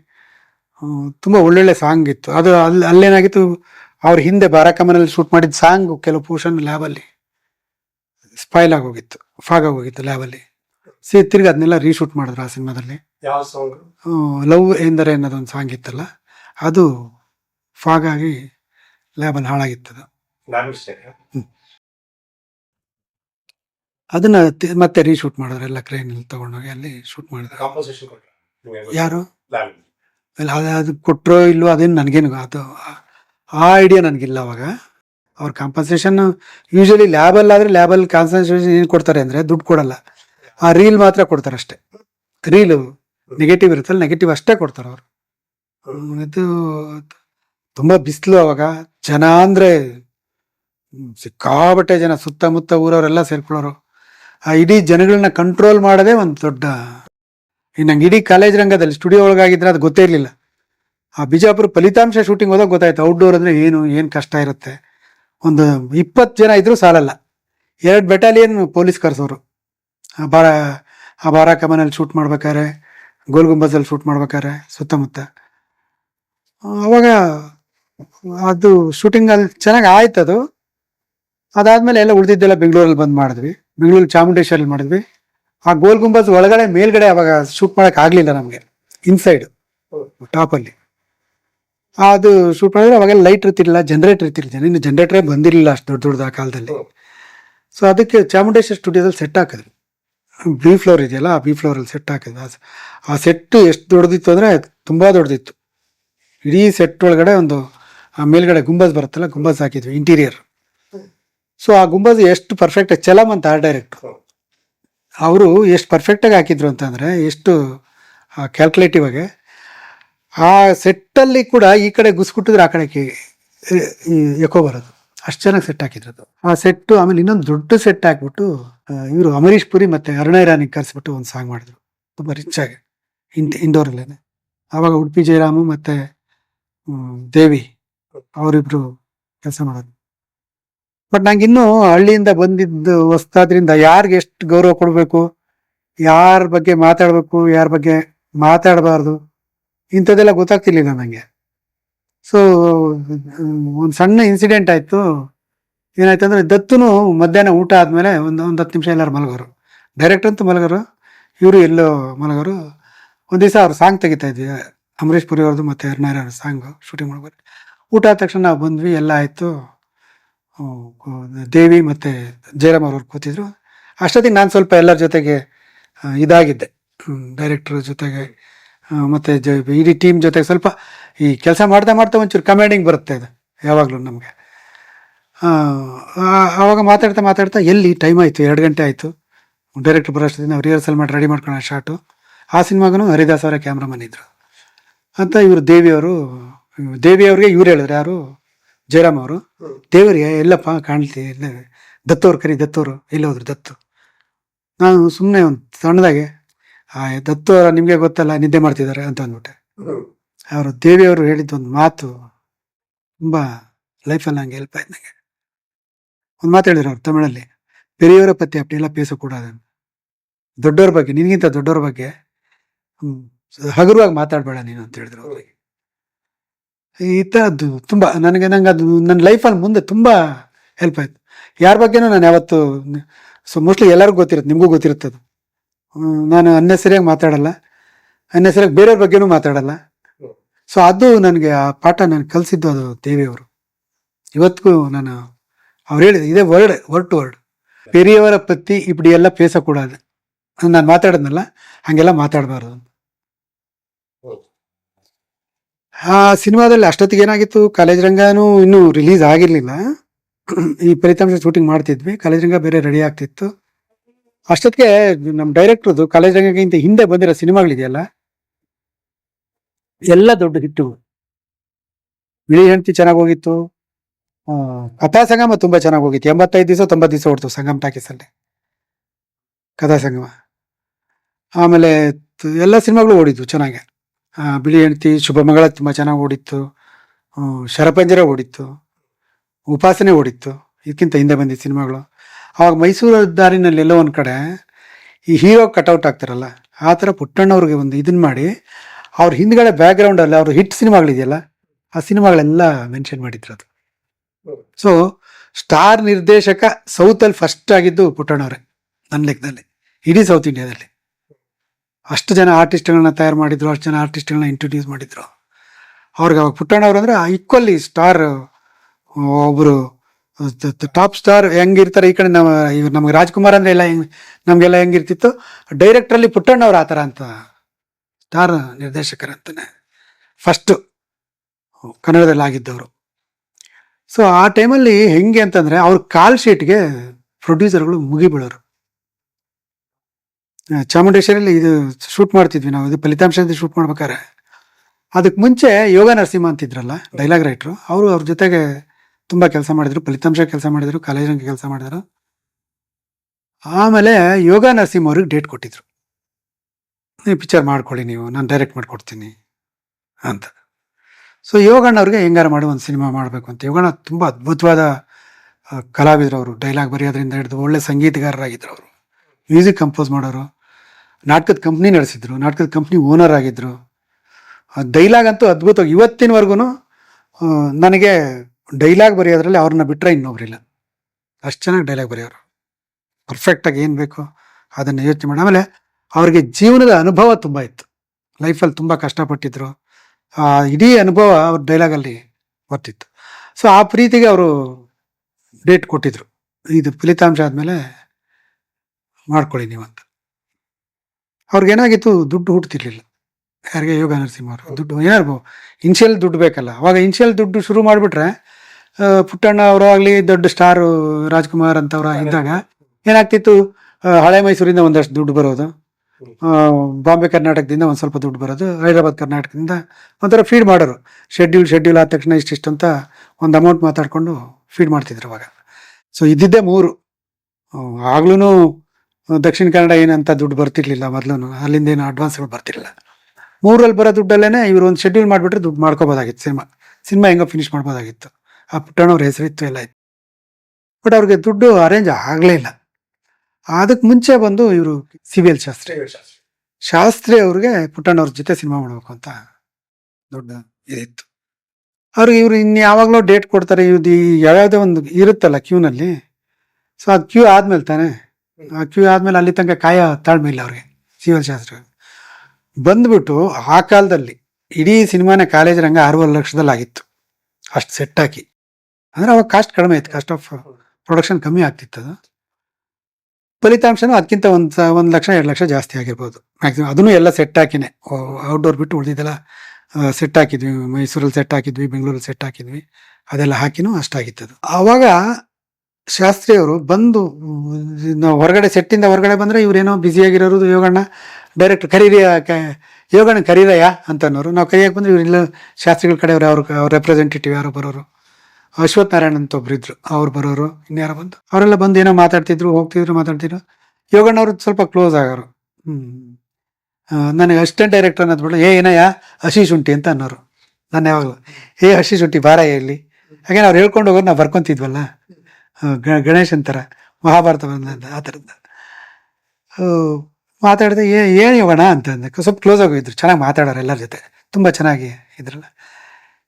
A: ತುಂಬ ಒಳ್ಳೊಳ್ಳೆ ಸಾಂಗ್ ಇತ್ತು. ಅದು ಅಲ್ಲಿ ಅಲ್ಲೇನಾಗಿತ್ತು, ಅವ್ರ ಹಿಂದೆ ಬಾರಾಕಮ್ಮನಲ್ಲಿ ಶೂಟ್ ಮಾಡಿದ ಸಾಂಗ್ ಕೆಲವು ಪೋರ್ಷನ್ ಲ್ಯಾಬಲ್ಲಿ ಸ್ಪಾಯ್ಲ್ ಆಗೋಗಿತ್ತು ಫಾಗ್ ಆಗೋಗಿತ್ತು ಲ್ಯಾಬಲ್ಲಿ ಸಿ ತಿರ್ಗಿ ಅದನ್ನೆಲ್ಲ ರೀಶೂಟ್ ಮಾಡಿದ್ರು ಆ ಸಿನಿಮಾದಲ್ಲಿ
B: ಯಾವ ಸಾಂಗ್
A: ಲವ್ ಎಂದರೆ ಅನ್ನೋದೊಂದು ಸಾಂಗ್ ಇತ್ತಲ್ಲ ಅದು ಫಾಗ್ ಆಗಿ ಲ್ಯಾಬಲ್ಲಿ ಹಾಳಾಗಿತ್ತದ. ಅದನ್ನ ಮತ್ತೆ ರೀಶೂಟ್ ಮಾಡಿದ್ರೆ ಎಲ್ಲ ಕ್ರೈನಲ್ಲಿ ತಗೊಂಡೋಗಿ ಅಲ್ಲಿ ಶೂಟ್ ಮಾಡಿದ್ರು. ಯಾರು? ಅದು ಕೊಟ್ಟರೋ ಇಲ್ವೋ ಅದೇನು ನನಗೇನು ಅದು ಆ- ಐಡಿಯಾ ನನಗಿಲ್ಲ ಅವಾಗ. ಅವ್ರ ಕಾಂಪನ್ಸೇಷನ್ ಯೂಶಲಿ ಲ್ಯಾಬಲ್ಲಾದರೆ ಲ್ಯಾಬಲ್ ಕಾನ್ಸನ್ಟ್ರೇಷನ್ ಏನು ಕೊಡ್ತಾರೆ ಅಂದರೆ ದುಡ್ಡು ಕೊಡಲ್ಲ. ಆ ರೀಲ್ ಮಾತ್ರ ಕೊಡ್ತಾರೆ ಅಷ್ಟೇ ರೀಲು ನೆಗೆಟಿವ್ ಇರುತ್ತಲ್ಲ ನೆಗೆಟಿವ್ ಅಷ್ಟೇ ಕೊಡ್ತಾರೆ ಅವರು. ಇದು ತುಂಬ ಬಿಸಿಲು ಅವಾಗ. ಜನ ಅಂದರೆ ಸಿಕ್ಕಾಬಟ್ಟೆ ಜನ, ಸುತ್ತಮುತ್ತ ಊರವರೆಲ್ಲ ಸೇರ್ಕೊಳ್ಳೋರು. ಆ ಇಡೀ ಜನಗಳನ್ನ ಕಂಟ್ರೋಲ್ ಮಾಡೋದೇ ಒಂದು ದೊಡ್ಡ ನಂಗೆ ಇಡೀ ಕಾಲೇಜ್ ರಂಗದಲ್ಲಿ ಸ್ಟುಡಿಯೋ ಒಳಗಾಗಿದ್ರೆ ಅದು ಗೊತ್ತೇ ಇರಲಿಲ್ಲ. ಆ ಬಿಜಾಪುರ ಫಲಿತಾಂಶ ಶೂಟಿಂಗ್ ಹೋದಾಗ ಗೊತ್ತಾಯ್ತು ಔಟ್ಡೋರ್ ಅಂದರೆ ಏನು ಏನು ಕಷ್ಟ ಇರುತ್ತೆ. ಒಂದು ಇಪ್ಪತ್ತು ಜನ ಇದ್ರೂ ಸಾಲಲ್ಲ. ಎರಡು ಬೆಟಾಲಿಯನ್ ಪೊಲೀಸ್ ಕರೆಸೋರು. ಆ ಬಾರ, ಆ ಬಾರಾ ಕಮನಲ್ಲಿ ಶೂಟ್ ಮಾಡ್ಬೇಕಾದ್ರೆ. ಗೋಲ್ ಗುಂಬಜಲ್ಲಿ ಶೂಟ್ ಮಾಡ್ಬೇಕಾದ್ರೆ ಸುತ್ತಮುತ್ತ. ಅವಾಗ ಅದು ಶೂಟಿಂಗ್ ಅಲ್ಲಿ ಚೆನ್ನಾಗಿ ಆಯ್ತು ಅದು. ಅದಾದ್ಮೇಲೆ ಎಲ್ಲ ಉಳಿದಿದ್ದೆಲ್ಲ ಬೆಂಗಳೂರಲ್ಲಿ ಬಂದ್ ಮಾಡಿದ್ವಿ. ಬೆಂಗಳೂರು ಚಾಮುಂಡೇಶ್ವರಲ್ಲಿ ಮಾಡಿದ್ವಿ. ಆ ಗೋಲ್ ಗುಂಬಜ್ ಒಳಗಡೆ, ಮೇಲ್ಗಡೆ ಅವಾಗ ಶೂಟ್ ಮಾಡಕ್ ಆಗ್ಲಿಲ್ಲ ನಮಗೆ. ಇನ್ಸೈಡ್ ಟಾಪಲ್ಲಿ ಅದು ಶೂಟ್ ಮಾಡಿದ್ರೆ ಅವಾಗೆಲ್ಲ ಲೈಟ್ ಇರ್ತಿರ್ಲಿಲ್ಲ ಜನರೇಟರ್ ಇರ್ತಿರ್ಲಿಲ್ಲ. ಇನ್ನು ಜನರೇಟರೇ ಬಂದಿರಲಿಲ್ಲ ಅಷ್ಟು ದೊಡ್ಡ ದೊಡ್ಡ ಆ ಕಾಲದಲ್ಲಿ. ಸೊ ಅದಕ್ಕೆ ಚಾಮುಂಡೇಶ್ವರ ಸ್ಟುಡಿಯೋದಲ್ಲಿ ಸೆಟ್ ಹಾಕಿದ್ವಿ ಬಿ ಫ್ಲೋರ್ ಇದೆಯಲ್ಲ, ಆ ಬಿ ಫ್ಲೋರಲ್ಲಿ ಸೆಟ್ ಹಾಕಿದ್ವಿ ಆ- ಆ ಸೆಟ್ ಎಷ್ಟು ದೊಡ್ಡದಿತ್ತು ಅಂದರೆ ತುಂಬ ದೊಡ್ಡದಿತ್ತು. ಇಡೀ ಸೆಟ್ ಒಳಗಡೆ ಒಂದು, ಆ ಮೇಲ್ಗಡೆ ಗುಂಬಜ್ ಬರುತ್ತಲ್ಲ, ಗುಂಬಜ್ ಹಾಕಿದ್ವಿ ಇಂಟೀರಿಯರ್ ಸೊ ಆ ಗುಂಬಜ್ ಎಷ್ಟು ಪರ್ಫೆಕ್ಟ್ ಚಲಮ್ ಅಂತ ಆರ್ ಡೈರೆಕ್ಟ್ರು ಅವರು ಎಷ್ಟು ಪರ್ಫೆಕ್ಟಾಗಿ ಹಾಕಿದ್ರು ಅಂತಂದರೆ ಎಷ್ಟು ಕ್ಯಾಲ್ಕುಲೇಟಿವ್ ಆಗಿ, ಆ ಸೆಟ್ಟಲ್ಲಿ ಕೂಡ ಈ ಕಡೆ ಗುಸ್ಕುಟ್ಟಿದ್ರೆ ಆ ಕಡೆ ಎಕೋ ಬರೋದು. ಅಷ್ಟು ಚೆನ್ನಾಗಿ ಸೆಟ್ ಹಾಕಿದ್ರು ಅದು ಆ ಸೆಟ್ಟು ಆಮೇಲೆ ಇನ್ನೊಂದು ದೊಡ್ಡ ಸೆಟ್ ಹಾಕ್ಬಿಟ್ಟು ಇವರು ಅಮರೀಶ್ ಪುರಿ ಮತ್ತು ಅರುಣ ಇರಾನಿ ಕರೆಸ್ಬಿಟ್ಟು ಒಂದು ಸಾಂಗ್ ಮಾಡಿದ್ರು. ತುಂಬ ರಿಚ್ ಆಗಿ. ಇಂಟ್ ಇಂಡೋರಲ್ಲೇ ಆವಾಗ ಉಡುಪಿ ಜಯರಾಮು ಮತ್ತು ದೇವಿ ಅವರಿಬ್ರು ಕೆಲಸ ಮಾಡೋದು. ಬಟ್ ನಂಗೆ ಇನ್ನೂ ಹಳ್ಳಿಯಿಂದ ಬಂದಿದ್ದು ಹೊಸ್ತಾದ್ರಿಂದ ಯಾರಿಗೆ ಎಷ್ಟು ಗೌರವ ಕೊಡಬೇಕು, ಯಾರ ಬಗ್ಗೆ ಮಾತಾಡಬೇಕು, ಯಾರ ಬಗ್ಗೆ ಮಾತಾಡಬಾರ್ದು, ಇಂಥದ್ದೆಲ್ಲ ಗೊತ್ತಾಗ್ತಿರ್ಲಿಲ್ಲ ನನಗೆ ಸೊ ಒಂದು ಸಣ್ಣ ಇನ್ಸಿಡೆಂಟ್ ಆಯಿತು. ಏನಾಯ್ತು ಅಂದರೆ ದತ್ತುನು ಮಧ್ಯಾಹ್ನ ಊಟ ಆದಮೇಲೆ ಒಂದು ಒಂದು ಹತ್ತು ನಿಮಿಷ ಎಲ್ಲರೂ ಮಲಗೋರು. ಡೈರೆಕ್ಟ್ ಅಂತೂ ಮಲಗೋರು. ಇವರು ಎಲ್ಲೋ ಮಲಗೋರು. ಒಂದು ದಿವಸ ಅವ್ರು ಸಾಂಗ್ ತೆಗಿತಾ ಇದ್ವಿ. ಅಮರೀಶ್ ಪುರಿ ಅವ್ರದ್ದು ಮತ್ತು ಎರಡನೇ ಅವ್ರ ಸಾಂಗು ಶೂಟಿಂಗ್ ಮಾಡ್ಬೋದು ಊಟ ಆದ ತಕ್ಷಣ ನಾವು ಬಂದ್ವಿ, ಎಲ್ಲ ಆಯಿತು. ದೇವಿ ಮತ್ತು ಜಯರಾಮ್ ಅವ್ರವ್ರು ಕೂತಿದ್ರು. ಅಷ್ಟೊತ್ತಿಗೆ ನಾನು ಸ್ವಲ್ಪ ಎಲ್ಲರ ಜೊತೆಗೆ ಇದಾಗಿದ್ದೆ. ಡೈರೆಕ್ಟ್ರ್ ಜೊತೆಗೆ ಮತ್ತೆ ಜ, ಇಡೀ ಟೀಮ್ ಜೊತೆಗೆ ಸ್ವಲ್ಪ ಈ ಕೆಲಸ ಮಾಡ್ತಾ ಮಾಡ್ತಾ ಒಂಚೂರು ಕಮ್ಯಾಂಡಿಂಗ್ ಬರುತ್ತೆ ಅದು, ಯಾವಾಗಲೂ ನಮಗೆ. ಆವಾಗ ಮಾತಾಡ್ತಾ ಮಾತಾಡ್ತಾ ಎಲ್ಲಿ ಟೈಮ್ ಆಯಿತು? ಎರಡು ಗಂಟೆ ಆಯಿತು. ಡೈರೆಕ್ಟ್ರ್ ಬರೋಷ್ಟೊತ್ತಿಗೆ ನಾವು ರಿಹರ್ಸಲ್ ಮಾಡಿ ರೆಡಿ ಮಾಡ್ಕೊಳೋ ಶಾರ್ಟು ಆ ಸಿನಿಮಾಗೂ ಹರಿದಾಸ್ ಅವರ ಕ್ಯಾಮ್ರಾಮನ್ ಇದ್ದರು ಅಂತ ಇವರು ದೇವಿಯವರು ದೇವಿಯವ್ರಿಗೆ ಇವ್ರು ಹೇಳಿದ್ರು, ಯಾರು? ಜಯರಾಮ್ ಅವರು. ದೇವರಿಗೆ ಎಲ್ಲಪ್ಪ ಕಾಣ್ತಿ, ಇಲ್ಲ ದತ್ತವ್ರು ಕರಿ ದತ್ತವರು ಎಲ್ಲಿ ಹೋದ್ರು ದತ್ತು. ನಾನು ಸುಮ್ಮನೆ ಒಂದು ಸಣ್ಣದಾಗೆ ದತ್ತು ಅವರ ನಿಮಗೆ ಗೊತ್ತಲ್ಲ, ನಿದ್ದೆ ಮಾಡ್ತಿದ್ದಾರೆ ಅಂತ ಅಂದ್ಬಿಟ್ಟೆ. ಅವರು ದೇವಿಯವರು ಹೇಳಿದ್ದೊಂದು ಮಾತು ತುಂಬ ಲೈಫಲ್ಲಿ ನಂಗೆ ಹೆಲ್ಪ್ ಆಯ್ತು ನನಗೆ ಒಂದು ಮಾತು ಹೇಳಿದ್ರು ಅವ್ರು ತಮಿಳಲ್ಲಿ, ಬೆರೆಯವರ ಪತಿ ಅಪನಿ ಎಲ್ಲ ಪೇಸು ಕೂಡ ಅದನ್ನು. ದೊಡ್ಡವ್ರ ಬಗ್ಗೆ, ನಿನಗಿಂತ ದೊಡ್ಡವ್ರ ಬಗ್ಗೆ ಹಗುರವಾಗಿ ಮಾತಾಡಬೇಡ ನೀನು ಅಂತ ಹೇಳಿದ್ರು ಅವ್ರಿಗೆ ಈ ಥರದ್ದು ತುಂಬ, ನನಗೆ ನಂಗೆ ಅದು ನನ್ನ ಲೈಫಲ್ಲಿ ಮುಂದೆ ತುಂಬ ಹೆಲ್ಪ್ ಆಯಿತು. ಯಾರ ಬಗ್ಗೆನೂ ನಾನು ಯಾವತ್ತು, ಸೊ ಮೋಸ್ಟ್ಲಿ ಎಲ್ಲರಿಗೂ ಗೊತ್ತಿರುತ್ತೆ, ನಿಮಗೂ ಗೊತ್ತಿರುತ್ತದು. ನಾನು ಅನ್ನೆಸರಿಯಾಗಿ ಮಾತಾಡಲ್ಲ. ಅನ್ನೆಸರಿಯಾಗಿ ಬೇರೆಯವ್ರ ಬಗ್ಗೆನೂ ಮಾತಾಡಲ್ಲ. ಸೊ ಅದು ನನಗೆ ಆ ಪಾಠ ನಾನು ಕಲಿಸಿದ್ದು ಅದು ದೇವಿಯವರು. ಇವತ್ತಿಗೂ ನಾನು ಅವ್ರು ಹೇಳಿದೆ ಇದೇ ವರ್ಡ್ ವರ್ಡ್ ಟು ವರ್ಡ್ ಪೆರಿಯವರ ಪತ್ತಿ ಇಪ್ಪಡಿ ಎಲ್ಲ ಪೇಸಕೂಡದು ನಾನು ಮಾತಾಡಿದ್ನಲ್ಲ, ಹಾಗೆಲ್ಲ ಮಾತಾಡಬಾರ್ದು ಆ ಸಿನಿಮಾದಲ್ಲಿ ಅಷ್ಟೊತ್ತಿಗೆ ಏನಾಗಿತ್ತು? ಕಾಲೇಜ್ ರಂಗನೂ ಇನ್ನೂ ರಿಲೀಸ್ ಆಗಿರಲಿಲ್ಲ. ಈ ಫಲಿತಾಂಶ ಶೂಟಿಂಗ್ ಮಾಡ್ತಿದ್ವಿ. ಕಾಲೇಜ್ ರಂಗ ಬೇರೆ ರೆಡಿ ಆಗ್ತಿತ್ತು. ಅಷ್ಟೊತ್ತಿಗೆ ನಮ್ಮ ಡೈರೆಕ್ಟ್ರದ್ದು ಕಾಲೇಜ್ ರಂಗಕ್ಕಿಂತ ಹಿಂದೆ ಬಂದಿರೋ ಸಿನಿಮಾಗಳಿದೆಯಲ್ಲ ಎಲ್ಲ ದೊಡ್ಡ ಹಿಟ್ಟು. ಬಿಳಿ ಹೆಂಡತಿ ಚೆನ್ನಾಗಿ ಹೋಗಿತ್ತು. ಕಥಾ ಸಂಗಮ ತುಂಬಾ ಚೆನ್ನಾಗಿ ಹೋಗಿತ್ತು. ಎಂಬತ್ತೈದು ದಿವಸ ತೊಂಬತ್ತು ದಿವಸ ಹೊಡ್ತು ಸಂಗಮ ಟಾಕೀಸಲ್ಲಿ. ಕಥಾ ಸಂಗಮ. ಆಮೇಲೆ ಎಲ್ಲ ಸಿನಿಮಾಗಳು ಓಡಿದ್ವು ಚೆನ್ನಾಗೆ. ಬಿಳಿ ಹೆಂಡತಿ ಶುಭಮಂಗಳ ತುಂಬ ಚೆನ್ನಾಗಿ ಓಡಿತ್ತು. ಶರಪಂಜರ ಓಡಿತ್ತು. ಉಪಾಸನೆ ಓಡಿತ್ತು. ಇದಕ್ಕಿಂತ ಹಿಂದೆ ಬಂದಿದ್ದ ಸಿನಿಮಾಗಳು. ಅವಾಗ ಮೈಸೂರು ದಾರಿನಲ್ಲಿ ಎಲ್ಲೋ ಒಂದು ಕಡೆ ಈ ಹೀರೋ ಕಟ್ಔಟ್ ಆಗ್ತಾರಲ್ಲ, ಆ ಥರ ಪುಟ್ಟಣ್ಣವ್ರಿಗೆ ಒಂದು ಇದನ್ನ ಮಾಡಿ ಅವ್ರ ಹಿಂದ್ಗಡೆ ಬ್ಯಾಕ್ಗ್ರೌಂಡಲ್ಲಿ ಅವ್ರ ಹಿಟ್ ಸಿನಿಮಾಗಳಿದೆಯಲ್ಲ, ಆ ಸಿನಿಮಾಗಳೆಲ್ಲ ಮೆನ್ಷನ್ ಮಾಡಿದ್ರು ಅದು. ಸೊ ಸ್ಟಾರ್ ನಿರ್ದೇಶಕ ಸೌತಲ್ಲಿ ಫಸ್ಟ್ ಆಗಿದ್ದು ಪುಟ್ಟಣ್ಣವ್ರೆ ನನ್ನ ಲೆಕ್ಕದಲ್ಲಿ. ಇಡೀ ಸೌತ್ ಇಂಡಿಯಾದಲ್ಲಿ ಅಷ್ಟು ಜನ ಆರ್ಟಿಸ್ಟ್ಗಳನ್ನ ತಯಾರು ಮಾಡಿದ್ರು, ಅಷ್ಟು ಜನ ಆರ್ಟಿಸ್ಟ್ಗಳನ್ನ ಇಂಟ್ರೊಡ್ಯೂಸ್ ಮಾಡಿದ್ರು. ಅವ್ರಿಗೆ ಅವಾಗ ಪುಟ್ಟಣ್ಣವ್ರು ಅಂದ್ರೆ ಈಕ್ವಲ್ಲಿ ಸ್ಟಾರ್ ಒಬ್ಬರು ಟಾಪ್ ಸ್ಟಾರ್ ಹೆಂಗಿರ್ತಾರೆ ಈ ಕಡೆ ನಮ್ಮ, ಇವ್ರು ನಮ್ಗೆ ರಾಜ್ಕುಮಾರ್ ಅಂದ್ರೆ ಎಲ್ಲ ಹೆಂಗ್, ನಮಗೆಲ್ಲ ಹೆಂಗಿರ್ತಿತ್ತು. ಡೈರೆಕ್ಟ್ರಲ್ಲಿ ಪುಟ್ಟಣ್ಣವ್ರು ಆ ಥರ ಅಂತ ಸ್ಟಾರ್ ನಿರ್ದೇಶಕರಂತಾನೆ. ಫಸ್ಟು ಕನ್ನಡದಲ್ಲಿ ಆಗಿದ್ದವರು ಸೊ, ಆ ಟೈಮಲ್ಲಿ ಹೆಂಗೆ ಅಂತಂದರೆ ಅವ್ರ ಕಾಲ್ ಶೀಟ್ಗೆ ಪ್ರೊಡ್ಯೂಸರ್ಗಳು ಮುಗಿಬೀಳೋರು ಚಾಮುಂಡೇಶ್ವರಿಯಲ್ಲಿ ಇದು ಶೂಟ್ ಮಾಡ್ತಿದ್ವಿ ನಾವು, ಇದು ಫಲಿತಾಂಶದ ಶೂಟ್ ಮಾಡ್ಬೇಕಾದ್ರೆ. ಅದಕ್ಕೆ ಮುಂಚೆ ಯೋಗ ನರಸಿಂಹ ಅಂತಿದ್ರಲ್ಲ, ಡೈಲಾಗ್ ರೈಟ್ರು, ಅವರು ಅವ್ರ ಜೊತೆಗೆ ತುಂಬ ಕೆಲಸ ಮಾಡಿದರು, ಫಲಿತಾಂಶ ಕೆಲಸ ಮಾಡಿದರು ಕಾಲೇಜಿನ ಕೆಲಸ ಮಾಡಿದರು. ಆಮೇಲೆ ಯೋಗ ನರಸಿಂಹ ಅವ್ರಿಗೆ ಡೇಟ್ ಕೊಟ್ಟಿದ್ರು. ನೀವು ಪಿಕ್ಚರ್ ಮಾಡ್ಕೊಳ್ಳಿ ನೀವು, ನಾನು ಡೈರೆಕ್ಟ್ ಮಾಡಿಕೊಡ್ತೀನಿ ಅಂತ. ಸೊ ಯೋಗಣ್ಣ ಅವ್ರಿಗೆ ಹೆಂಗಾರ ಮಾಡಿ ಒಂದು ಸಿನಿಮಾ ಮಾಡಬೇಕು ಅಂತ. ಯೋಗಣ್ಣ ತುಂಬ ಅದ್ಭುತವಾದ ಕಲಾವಿದರು ಅವರು ಡೈಲಾಗ್ ಬರೆಯೋದ್ರಿಂದ ಹಿಡಿದು ಒಳ್ಳೆ ಸಂಗೀತಗಾರರಾಗಿದ್ದರು ಅವರು. ಮ್ಯೂಸಿಕ್ ಕಂಪೋಸ್ ಮಾಡೋರು. ನಾಟಕದ ಕಂಪ್ನಿ ನಡೆಸಿದ್ರು, ನಾಟಕದ ಕಂಪ್ನಿ ಓನರ್ ಆಗಿದ್ದರು ಡೈಲಾಗ್ ಅಂತೂ ಅದ್ಭುತವಾಗಿ ಇವತ್ತಿನವರೆಗೂ ನನಗೆ ಡೈಲಾಗ್ ಬರೆಯೋದ್ರಲ್ಲಿ ಅವ್ರನ್ನ ಬಿಟ್ಟರೆ ಇನ್ನೊಬ್ರಿಲ್ಲ. ಅಷ್ಟು ಚೆನ್ನಾಗಿ ಡೈಲಾಗ್ ಬರೆಯೋರು. ಪರ್ಫೆಕ್ಟಾಗಿ ಏನು ಬೇಕು ಅದನ್ನು ಯೋಚನೆ ಮಾಡಿ. ಆಮೇಲೆ ಅವ್ರಿಗೆ ಜೀವನದ ಅನುಭವ ತುಂಬ ಇತ್ತು. ಲೈಫಲ್ಲಿ ತುಂಬ ಕಷ್ಟಪಟ್ಟಿದ್ರು. ಇಡೀ ಅನುಭವ ಅವ್ರ ಡೈಲಾಗಲ್ಲಿ ಬರ್ತಿತ್ತು. ಸೊ ಆ ಪ್ರೀತಿಗೆ ಅವರು ಡೇಟ್ ಕೊಟ್ಟಿದ್ರು. ಇದು ಫಲಿತಾಂಶ ಆದಮೇಲೆ ಮಾಡ್ಕೊಳ್ಳಿ ನೀವು ಅಂತ ಅವ್ರಿಗೇನಾಗಿತ್ತು, ದುಡ್ಡು ಹುಟ್ಟುತ್ತಿರ್ಲಿಲ್ಲ ಯಾರಿಗೆ? ಯೋಗ ನರಸಿಂಹ ಅವರು. ದುಡ್ಡು ಏನಾರು ಇನ್ಷಿಯಲ್ ದುಡ್ಡು ಬೇಕಲ್ಲ. ಅವಾಗ ಇನ್ಷಿಯಲ್ ದುಡ್ಡು ಶುರು ಮಾಡಿಬಿಟ್ರೆ ಪುಟ್ಟಣ್ಣ ಅವರು ಆಗಲಿ, ದೊಡ್ಡ ಸ್ಟಾರು ರಾಜ್ಕುಮಾರ್ ಅಂತವ್ರ ಇದ್ದಾಗ ಏನಾಗ್ತಿತ್ತು? ಹಳೆ ಮೈಸೂರಿಂದ ಒಂದಷ್ಟು ದುಡ್ಡು ಬರೋದು. ಬಾಂಬೆ ಕರ್ನಾಟಕದಿಂದ ಒಂದು ಸ್ವಲ್ಪ ದುಡ್ಡು ಬರೋದು, ಹೈದರಾಬಾದ್ ಕರ್ನಾಟಕದಿಂದ ಒಂಥರ ಫೀಡ್ ಮಾಡೋರು. ಶೆಡ್ಯೂಲ್ ಶೆಡ್ಯೂಲ್ ಆದ ತಕ್ಷಣ ಇಷ್ಟಿಷ್ಟು ಅಂತ ಒಂದು ಅಮೌಂಟ್ ಮಾತಾಡಿಕೊಂಡು ಫೀಡ್ ಮಾಡ್ತಿದ್ರು ಅವಾಗ. ಸೊ ಇದ್ದಿದ್ದೇ ಮೂರು. ಆಗ್ಲೂ ದಕ್ಷಿಣ ಕನ್ನಡ ಏನಂತ ದುಡ್ಡು ಬರ್ತಿರ್ಲಿಲ್ಲ ಮೊದಲು ಅಲ್ಲಿಂದ ಏನು ಅಡ್ವಾನ್ಸ್ಗಳು ಬರ್ತಿರ್ಲಿಲ್ಲ. ಮೂರಲ್ಲಿ ಬರೋ ದುಡ್ಡಲ್ಲೇ ಇವರು ಒಂದು ಶೆಡ್ಯೂಲ್ ಮಾಡಿಬಿಟ್ರೆ ದುಡ್ಡು ಮಾಡ್ಕೋಬೋದಾಗಿತ್ತು ಸಿನಿಮಾ. ಸಿನಿಮಾ ಹೆಂಗೋ ಫಿನಿಶ್ ಮಾಡ್ಬೋದಾಗಿತ್ತು. ಆ ಪುಟ್ಟಣ್ಣವ್ರ ಹೆಸರಿತ್ತು ಎಲ್ಲ ಇತ್ತು ಬಟ್ ಅವ್ರಿಗೆ ದುಡ್ಡು ಅರೇಂಜ್ ಆಗಲೇ ಇಲ್ಲ. ಅದಕ್ಕೆ ಮುಂಚೆ ಬಂದು ಇವರು C B L Shastri.
B: Shastri
A: ಅವ್ರಿಗೆ ಪುಟ್ಟಣ್ಣವ್ರ ಜೊತೆ ಸಿನಿಮಾ ಮಾಡಬೇಕು ಅಂತ ದೊಡ್ಡ ಇದಿತ್ತು. ಅವ್ರಿಗೆ ಇವ್ರು ಇನ್ನು ಯಾವಾಗಲೂ ಡೇಟ್ ಕೊಡ್ತಾರೆ ಇವ್ದು ಯಾವ್ಯಾವುದೋ ಒಂದು ಇರುತ್ತಲ್ಲ ಕ್ಯೂನಲ್ಲಿ ಸೊ ಆ ಕ್ಯೂ ಆದ್ಮೇಲೆ ತಾನೆ. ಆ ಕ್ಯೂ ಆದ್ಮೇಲೆ ಅಲ್ಲಿ ತನಕ ಕಾಯ ತಾಳ್ಮೆ ಇಲ್ಲ ಅವ್ರಿಗೆ ಸಿವಿಲ್ ಶಾಸ್ತ್ರಿ ಬಂದ್ಬಿಟ್ಟು ಆ ಕಾಲದಲ್ಲಿ ಇಡೀ ಸಿನಿಮಾನೇ ಕಾಲೇಜ್ ರಂಗ ಆರೂವರೆ ಲಕ್ಷದಲ್ಲಿ ಆಗಿತ್ತು. ಅಷ್ಟು ಸೆಟ್ ಹಾಕಿ. ಅಂದ್ರೆ ಅವಾಗ ಕಾಸ್ಟ್ ಕಡಿಮೆ ಇತ್ತು ಕಾಸ್ಟ್ ಆಫ್ ಪ್ರೊಡಕ್ಷನ್ ಕಮ್ಮಿ ಆಗ್ತಿತ್ತು ಅದು. ಫಲಿತಾಂಶನೂ ಅದಕ್ಕಿಂತ ಒಂದು ಒಂದು ಲಕ್ಷ, ಎರಡು ಲಕ್ಷ ಜಾಸ್ತಿ ಆಗಿರ್ಬೋದು. ಮ್ಯಾಕ್ಸಿಮಮ್ ಅದನ್ನು ಎಲ್ಲ ಸೆಟ್ ಹಾಕಿನೇ. ಔಟ್ಡೋರ್ ಬಿಟ್ಟು ಉಳಿದಿದ್ದೆಲ್ಲ ಸೆಟ್ ಹಾಕಿದ್ವಿ. ಮೈಸೂರಲ್ಲಿ ಸೆಟ್ ಹಾಕಿದ್ವಿ, ಬೆಂಗಳೂರಲ್ಲಿ ಸೆಟ್ ಹಾಕಿದ್ವಿ. ಅದೆಲ್ಲ ಹಾಕಿನೂ ಅಷ್ಟಾಗಿತ್ತದು. ಆವಾಗ ಶಾಸ್ತ್ರಿ ಅವರು ಬಂದು ನಾವು ಹೊರಗಡೆ ಸೆಟ್ಟಿಂದ ಹೊರಗಡೆ ಬಂದರೆ ಇವರೇನೋ ಬ್ಯುಸಿಯಾಗಿರೋರು ಯೋಗಣ್ಣ ಡೈರೆಕ್ಟ್ ಕರೀರಿ ಯೋಗಣ್ಣ ಕರೀರಯ್ಯ ಅಂತ ಅನ್ನೋರು. ನಾವು ಕರಿಯಕ್ಕೆ ಬಂದರೆ ಇವ್ರು ಇಲ್ಲ ಶಾಸ್ತ್ರಿಗಳ ಕಡೆಯವ್ರು, ಅವ್ರ ಅವ್ರ ರೆಪ್ರೆಸೆಂಟೇಟಿವ್ ಯಾರೋ ಬರೋರು. ಅಶ್ವಥ್ ನಾರಾಯಣ್ ಅಂತ ಒಬ್ರು ಇದ್ರು. ಅವ್ರು ಬರೋರು, ಇನ್ಯಾರು ಬಂದು. ಅವರೆಲ್ಲ ಬಂದು ಏನೋ ಮಾತಾಡ್ತಿದ್ರು, ಹೋಗ್ತಿದ್ರು, ಮಾತಾಡ್ತಿದ್ರು. ಯೋಗಣ್ಣ ಅವ್ರು ಸ್ವಲ್ಪ ಕ್ಲೋಸ್ ಆಗೋರು. ಹ್ಮ್. ನನಗೆ ಅಸಿಸ್ಟೆಂಟ್ ಡೈರೆಕ್ಟರ್ ಅನ್ನೋದ್ಬಿಟ್ಟು ಏ, ಏನಯ್ಯ? ಹಸಿ ಶುಂಠಿ ಅಂತ ಅನ್ನೋರು. ನಾನು ಯಾವಾಗಲೂ ಏ ಹಸಿ ಶುಂಠಿ, ಬಾರ ಇಲ್ಲಿ ಹಾಗೆ ಅವ್ರು ಹೇಳ್ಕೊಂಡು ಹೋಗೋರು, ನಾವು ಬರ್ಕೊಂತಿದ್ವಲ್ಲ? ಗಣೇಶನ್ ಥರ ಮಹಾಭಾರತ ಬಂದ ಆ ಥರದ ಮಾತಾಡಿದೆ, ಏ, ಏನು ಯೋಗಣ್ಣ? ಅಂತ ಅಂದ. ಸ್ವಲ್ಪ ಕ್ಲೋಸ್ ಆಗೋಗಿದ್ರು ಚೆನ್ನಾಗಿ ಮಾತಾಡೋರು ಎಲ್ಲರ ಜೊತೆ. ತುಂಬ ಚೆನ್ನಾಗಿ ಇದ್ರಲ್ಲ.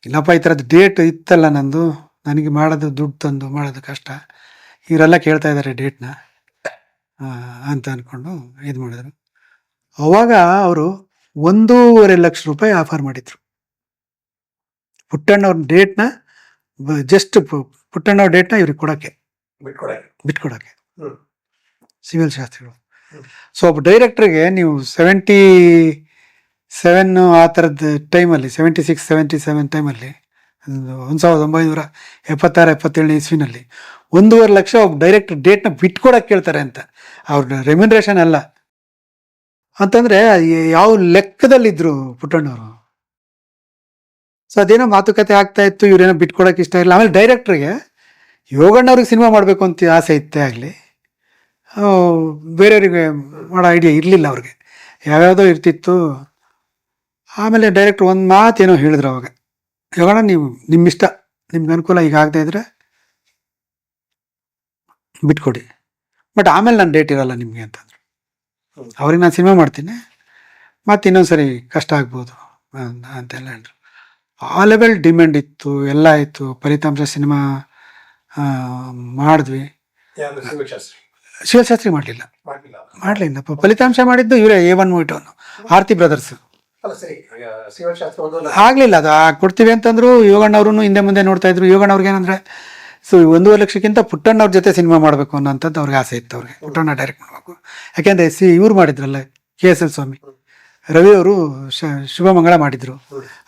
A: ಇಲ್ಲಪ್ಪ, ಈ ಥರದ್ದು ಡೇಟ್ ಇತ್ತಲ್ಲ ನಂದು. ನನಗೆ ಮಾಡೋದು ದುಡ್ಡು ತಂದು ಮಾಡೋದು ಕಷ್ಟ. ಇವರೆಲ್ಲ ಕೇಳ್ತಾ ಇದ್ದಾರೆ ಡೇಟ್ನ ಅಂತ ಅಂದ್ಕೊಂಡು ಇದು ಮಾಡಿದ್ರು. ಅವಾಗ ಅವರು ಒಂದೂವರೆ ಲಕ್ಷ ರೂಪಾಯಿ ಆಫರ್ ಮಾಡಿದ್ರು. ಪುಟ್ಟಣ್ಣವ್ರ ಡೇಟ್ನ ಜಸ್ಟ್ ಪುಟ್ಟಣ್ಣವ್ರ ಡೇಟ್ನ ಇವ್ರಿಗೆ ಕೊಡೋಕ್ಕೆ.
B: ಬಿಟ್ಕೊಡಕ್ಕೆ.
A: ಬಿಟ್ಕೊಡೋಕ್ಕೆ. ಸಿವಿಲ್ ಶಾಸ್ತ್ರಿಗಳು. ಸೊ ಒಬ್ಬ ಡೈರೆಕ್ಟ್ರಿಗೆ ನೀವು ಸೆವೆಂಟಿ ಸೆವೆನ್ ಆ ಥರದ ಟೈಮಲ್ಲಿ ಸೆವೆಂಟಿ ಸಿಕ್ಸ್ ಸೆವೆಂಟಿ ಸೆವೆನ್ ಟೈಮಲ್ಲಿ ಒಂದು ಸಾವಿರದ ಒಂಬೈನೂರ ಎಪ್ಪತ್ತಾರು, ಎಪ್ಪತ್ತೇಳನೇ ಇಸ್ವಿನಲ್ಲಿ ಒಂದೂವರೆ ಲಕ್ಷ ಒಬ್ಬ ಡೈರೆಕ್ಟರ್ ಡೇಟ್ನ ಬಿಟ್ಕೊಡಕ್ಕೆ ಕೇಳ್ತಾರೆ ಅಂತ. ಅವ್ರ ರೆಮ್ಯುನ್ರೇಷನ್ ಅಲ್ಲ. ಅಂತಂದ್ರೆ ಯಾವ ಲೆಕ್ಕದಲ್ಲಿದ್ದರು ಪುಟ್ಟಣ್ಣವರು? ಸೊ ಅದೇನೋ ಮಾತುಕತೆ ಆಗ್ತಾ ಇತ್ತು, ಇವ್ರೇನೋ ಬಿಟ್ಕೊಡಕ್ಕೆ ಇಷ್ಟ ಇಲ್ಲ ಆಮೇಲೆ ಡೈರೆಕ್ಟ್ರಿಗೆ ಯೋಗಣ್ಣವ್ರಿಗೆ ಸಿನಿಮಾ ಮಾಡಬೇಕು ಅಂತ ಆಸೆ ಇತ್ತೇ ಆಗಲಿ. ಬೇರೆಯವರಿಗೆ ಮಾಡೋ ಐಡಿಯಾ ಇರಲಿಲ್ಲ ಅವ್ರಿಗೆ. ಯಾವ್ಯಾವುದೋ ಇರ್ತಿತ್ತು. ಆಮೇಲೆ ಡೈರೆಕ್ಟ್ರ್ ಒಂದು ಮಾತೇನೋ ಹೇಳಿದ್ರು ಅವಾಗ. ಯೋಗಣ್ಣ ನೀವು ನಿಮ್ಮ ಇಷ್ಟ ನಿಮ್ಗೆ ಅನುಕೂಲ ಈಗ ಆಗದೆ ಇದ್ರೆ ಬಿಟ್ಕೊಡಿ. ಬಟ್ ಆಮೇಲೆ ನಾನು ಡೇಟ್ ಇರಲ್ಲ ನಿಮಗೆ ಅಂತಂದ್ರು. ಅವ್ರಿಗೆ ನಾನು ಸಿನಿಮಾ ಮಾಡ್ತೀನಿ ಮತ್ತೆ ಇನ್ನೊಂದ್ಸರಿ ಕಷ್ಟ ಆಗ್ಬೋದು ಅಂತ- ಅಂತೆಲ್ಲ ಹೇಳಿದ್ರು. ಆ ಲೆವೆಲ್ ಡಿಮ್ಯಾಂಡ್ ಇತ್ತು ಎಲ್ಲ ಇತ್ತು. ಫಲಿತಾಂಶ ಸಿನಿಮಾ ಮಾಡಿದ್ವಿ.
B: ಶಿವಶಾಸ್ತ್ರಿ
A: ಮಾಡ್ಲಿಲ್ಲ.
B: ಮಾಡಲಿಲ್ಲ.
A: ಫಲಿತಾಂಶ ಮಾಡಿದ್ದು ಇವರೇ ಎ ಒನ್ ಮೂವಿಟೋನು ಆರ್ತಿ ಬ್ರದರ್ಸ್.
B: ಅಲ್ಲ ಸರಿ ಈಗ ಶಿವಶಾಸ್ತ್ರಿ ಒಂದು
A: ಆಗ್ಲಿಲ್ಲ ಅದು ಕೊಡ್ತೀವಿ ಅಂತಂದ್ರು ಯೋಗಣ್ಣವ್ರು ಹಿಂದೆ ಮುಂದೆ ನೋಡ್ತಾ ಇದ್ರು. ಯೋಗಣ್ಣವ್ರಿಗೆ ಏನಂದ್ರೆ ಸೊ ಒಂದೂವರೆ ಲಕ್ಷಕ್ಕಿಂತ ಪುಟ್ಟಣ್ಣವ್ರ ಜೊತೆ ಸಿನಿಮಾ ಮಾಡಬೇಕು ಅನ್ನೋಂಥದ್ದು ಅವ್ರಿಗೆ ಆಸೆ ಇತ್ತು ಅವ್ರಿಗೆ. ಪುಟ್ಟಣ್ಣ ಡೈರೆಕ್ಟ್ ಮಾಡಬೇಕು. ಯಾಕೆಂದ್ರೆ ಸಿ ಇವ್ರು ಮಾಡಿದ್ರಲ್ಲ K S L Swamy. Ravi ಅವರು ಶುಭಮಂಗಳ ಮಾಡಿದ್ರು.